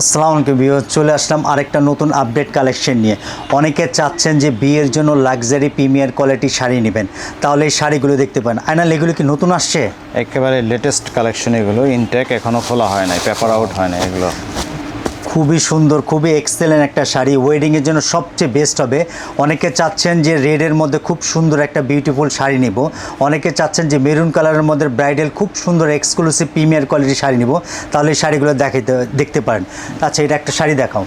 আসসালামু আলাইকুম বিয়ে চলে আসলাম আরেকটা নতুন আপডেট কালেকশন নিয়ে। অনেকে চাচ্ছেন যে বিয়ের জন্য লাক্সারি প্রিমিয়ার কোয়ালিটি শাড়ি নেবেন। তাহলে এই শাড়িগুলো দেখতে পান আয়নাল, এগুলো কি নতুন আসছে? একেবারে লেটেস্ট কালেকশন এগুলো ইনটেক এখনও খোলা হয় নাই পেপার আউট হয় না এগুলো। খুবই সুন্দর খুবই এক্সেলেন্ট একটা শাড়ি। ওয়েডিংয়ের জন্য সবচেয়ে বেস্ট হবে। অনেকে চাচ্ছেন যে রেডের মধ্যে খুব সুন্দর একটা বিউটিফুল শাড়ি নিব। অনেকে চাচ্ছেন যে মেরুন কালারের মধ্যে ব্রাইডাল খুব সুন্দর এক্সক্লুসিভ প্রিমিয়ার কোয়ালিটির শাড়ি নিব। তাহলে এই শাড়িগুলো দেখাইতে দেখতে পারেন। আচ্ছা এটা একটা শাড়ি দেখাও।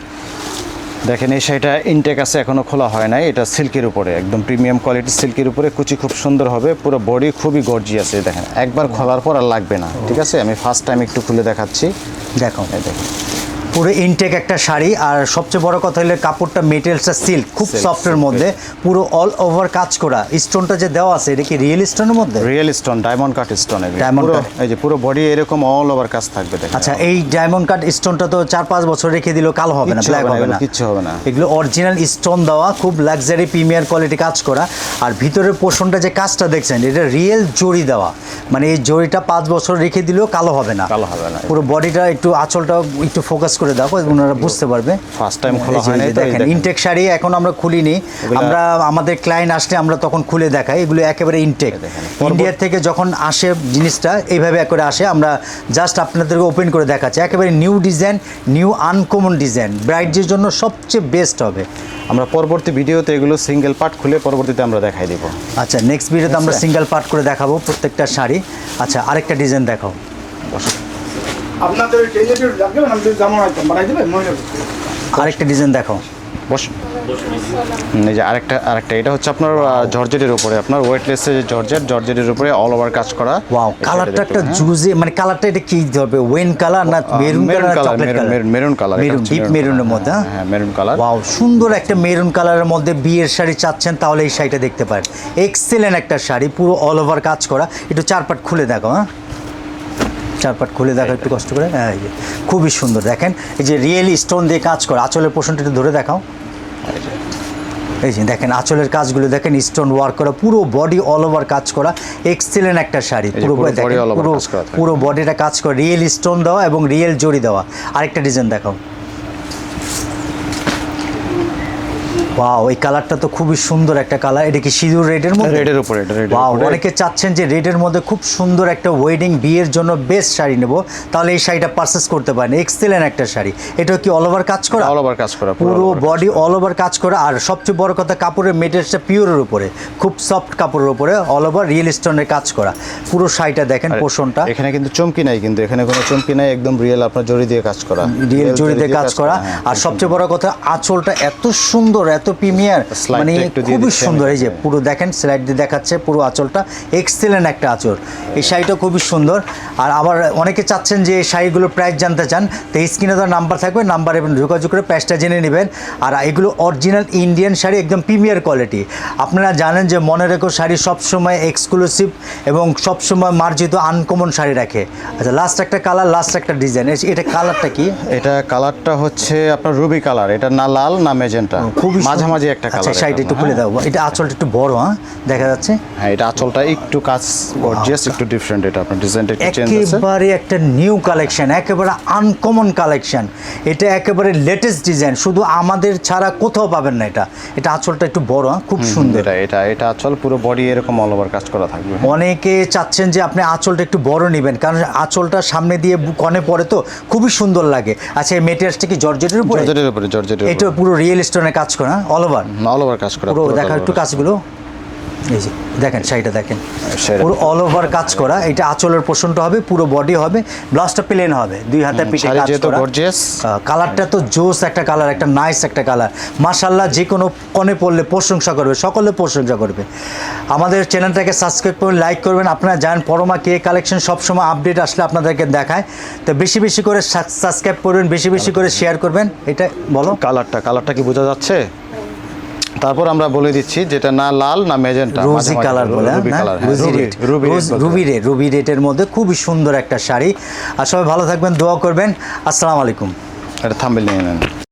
দেখেন এই শাড়িটা ইনটেক আছে এখনও খোলা হয় নাই। এটা সিল্কের উপরে একদম প্রিমিয়াম কোয়ালিটির সিল্কের উপরে। কুচি খুব সুন্দর হবে পুরো বডি খুবই গর্জি আছে দেখেন। একবার খোলার পর আর লাগবে না ঠিক আছে? আমি ফার্স্ট টাইম একটু খুলে দেখাচ্ছি। দেখো দেখেন। পুরো ইনটেক একটা শাড়ি আর সবচেয়ে বড় কথা হলো কাপড়টা মেটেরিয়ালসটা সিল্ক খুব সফটের মধ্যে পুরো অল ওভার কাজ করা। স্টোনটা যে দেওয়া আছে এটা কি রিয়েল স্টোনের মধ্যে? Real stone diamond cut stone পুরো এই যে পুরো বডি এরকম অল ওভার কাজ থাকবে দেখেন। আচ্ছা এই ডায়মন্ড কাট স্টোনটা তো চার পাঁচ বছর রেখে দিলেও কালো হবে না ব্ল্যাক হবে না, কিচ্ছু হবে না। এগুলো অরিজিনাল স্টোন দেওয়া খুব লাক্সারি প্রিমিয়ার কোয়ালিটি কাজ করা। আর ভিতরের পোষণটা যে কাজটা দেখছেন এটা রিয়েল জড়ি দেওয়া। মানে এই জড়িটা পাঁচ বছর রেখে দিলেও কালো হবে না। কালো হবে না। পুরো বডিটা একটু আঁচলটা একটু ফোকাস করে দেখো ওনারা বুঝতে পারবে। ফার্স্ট টাইম খোলা হয় এই দেখেন। ইনটেক শাড়ি এখন আমরা খুলিনি। আমরা আমাদের ক্লায়েন্ট আসলে আমরা তখন খুলে দেখাই এগুলো একেবারে ইনটেক। ইন্ডিয়ার থেকে যখন আসে জিনিসটা এইভাবে করে আসে। আমরা জাস্ট আপনাদেরকে ওপেন করে দেখাচ্ছি। একেবারে new design new uncommon design ব্রাইডদের জন্য সবচেয়ে বেস্ট হবে। আমরা পরবর্তী ভিডিওতে এগুলো সিঙ্গেল পার্ট খুলে পরবর্তীতে আমরা দেখাই দিব। আচ্ছা নেক্সট ভিডিওতে আমরা। সিঙ্গেল পার্ট করে দেখাবো প্রত্যেকটা শাড়ি। আচ্ছা আরেকটা ডিজাইন দেখাও। আপনাদের ট্রেনে লাগবে না আমি যেমন আইতাম বানাই দেবে? মহিলা আরেকটা ডিজাইন দেখাও বস। এই যে আরেকটা আরেকটা। এটা হচ্ছে আপনার জর্জেটের উপরে। আপনার ওয়েটলেসের যে জর্জেট জর্জেটের উপরে অল ওভার কাজ করা। ওয়াও কালারটা একটা? জুজে মানে কালারটা এটা কি হবে? ওয়েন কালার না maroon maroon colour colour maroon colour maroon deep মেরুনের মধ্যে হ্যাঁ? মেরুন কালার ওয়াও সুন্দর একটা মেরুন কালারের মধ্যে বিয়ের শাড়ি চাচ্ছেন তাহলে এই শাড়িটা দেখতে পারেন। এক্সেলেন্ট একটা শাড়ি পুরো অল ওভার কাজ করা। একটু চার পাট খুলে দেখো হ্যাঁ? চার পাট খুলে দেখা একটু কষ্ট করে। হ্যাঁ এই যে খুবই সুন্দর। দেখেন এই যে রিয়েলি স্টোন দিয়ে কাজ করে। আঁচলের পোষণটা একটু ধরে দেখাও। এই যে দেখেন আঁচলের কাজগুলো দেখেন স্টোন ওয়ার্ক করা পুরো বডি অল ওভার কাজ করা। এক্সেলেন্ট একটা শাড়ি। পুরো পুরো। পুরো বডিটা কাজ করে। রিয়েল স্টোন দেওয়া এবং রিয়েল জড়ি দেওয়া। আরেকটা ডিজাইন দেখাও। ওয়াও এই কালারটা তো খুবই সুন্দর একটা কালার। এটা কি সিঁদুর রেডের মধ্যে? রেডের উপরে এটা ওয়াও অনেকে চাচ্ছেন যে রেডের মধ্যে খুব সুন্দর একটা ওয়েডিং বিয়ের জন্য বেস্ট শাড়ি নেব। তাহলে এই শাড়িটা পারচেস করতে পারেন। এক্সেলেন্ট একটা শাড়ি। এটা কি অল ওভার কাজ করা? অল ওভার কাজ করা পুরো বডি অল ওভার কাজ করা। আর সবচেয়ে বড় কথা কাপড়ের মেটেরিয়ালসটা পিওরের উপরে। খুব সফট কাপড়ের উপরে অল ওভার রিয়েল স্টোনের কাজ করা। পুরো শাড়িটা দেখেন পোষণটা। এখানে কিন্তু চমকি নাই কিন্তু। এখানে কোনো চমকি নাই একদম রিয়েল আপনার জড়ি দিয়ে কাজ করা। রিয়েল Real জড়িতে কাজ করা। হ্যাঁ, আর সবচেয়ে বড় কথা আঁচলটা এত সুন্দর এত প্রিমিয়ার। Slide মানে খুবই সুন্দর এই যে পুরো দেখেন স্লাইড দিয়ে দেখাচ্ছে পুরো আঁচলটা। এক্সেলেন্ট একটা আঁচল। এই শাড়িটা খুবই সুন্দর। আর আবার অনেকে চাচ্ছেন যে এই শাড়িগুলোর প্রাইস জানতে চান তো এই স্ক্রিনে তো নাম্বার থাকবে নাম্বার এবং যোগাযোগ করে প্রাইসটা জেনে নেবেন। আর এগুলো অরিজিনাল ইন্ডিয়ান শাড়ি একদম প্রিমিয়ার কোয়ালিটি আপনারা জানেন যে মনে রেখো শাড়ি সবসময় এক্সক্লুসিভ এবং সবসময় মার্জিত আনকমন শাড়ি রাখে। আচ্ছা লাস্ট একটা কালার লাস্ট একটা ডিজাইন এটা কালারটা কি? এটা কালারটা হচ্ছে আপনার রুবি কালার এটা না লাল না মেজেন্টা খুবই। মাঝামাঝি একটা কালার আচ্ছা শাড়িটা একটু খুলে দাও। এটা আঁচলটা একটু বড় হ্যাঁ? দেখা যাচ্ছে? হ্যাঁ এটা আঁচলটা একটু কাজ গর্জিয়াস একটু ডিফারেন্ট এটা আপনার ডিজাইনটা একটু চেঞ্জ আছে। একেবারে একটা নিউ কালেকশন একেবারে আনকমন কালেকশন এটা একেবারে লেটেস্ট ডিজাইন শুধু আমাদের ছাড়া কোথাও পাবেন না এটা। এটা আঁচলটা একটু বড় হ্যাঁ? খুব সুন্দর। এটা এটা এটা আঁচল পুরো বডি এরকম অল ওভার কাজ করা থাকবে অনেকে চাচ্ছেন যে আপনি আঁচলটা একটু বড় নেবেন কারণ আঁচলটা সামনে দিয়ে কনে পড়ে তো খুবই সুন্দর লাগে। আচ্ছা এই মেটেরিয়ালসটা কি জর্জেটের উপরে? জর্জেটের উপরে জর্জেটের এটা পুরো রিয়েল স্টোনের কাজ করা অল ওভার অল ওভার কাজ করা পুরো দেখা একটু কাজগুলো। এই যে দেখেন শাড়িটা দেখেন। পুরো অল ওভার কাজ করা এটা আঁচলের পোষণটা হবে পুরো বডি হবে ব্লাউজটা প্লেন হবে দুই হাতে পিঠে কাজ করা। কালারটা তো জোস একটা কালার একটা নাইস একটা কালার মাশাল্লাহ যে কোনো কনে পড়লে প্রশংসা করবে সকলে প্রশংসা করবে। আমাদের চ্যানেলটাকে সাবস্ক্রাইব করবেন লাইক করবেন। আপনারা জানেন পরমা কে কালেকশন সবসময় আপডেট আসলে আপনাদেরকে দেখায়। তো বেশি বেশি করে সাবস্ক্রাইব করবেন বেশি বেশি করে শেয়ার করবেন। এটা বলো। কালারটা কালারটা কি বোঝা যাচ্ছে? তারপর আমরা বলে দিচ্ছি যেটা না লাল না মেজেন্টা রোজি কালার বলে ruby red colour rosy red ruby red ruby red এর মধ্যে খুবই সুন্দর একটা শাড়ি। আর সবাই ভালো থাকবেন দোয়া করবেন। আসসালামু আলাইকুম। এটা থাম্বেল নিয়ে নেন।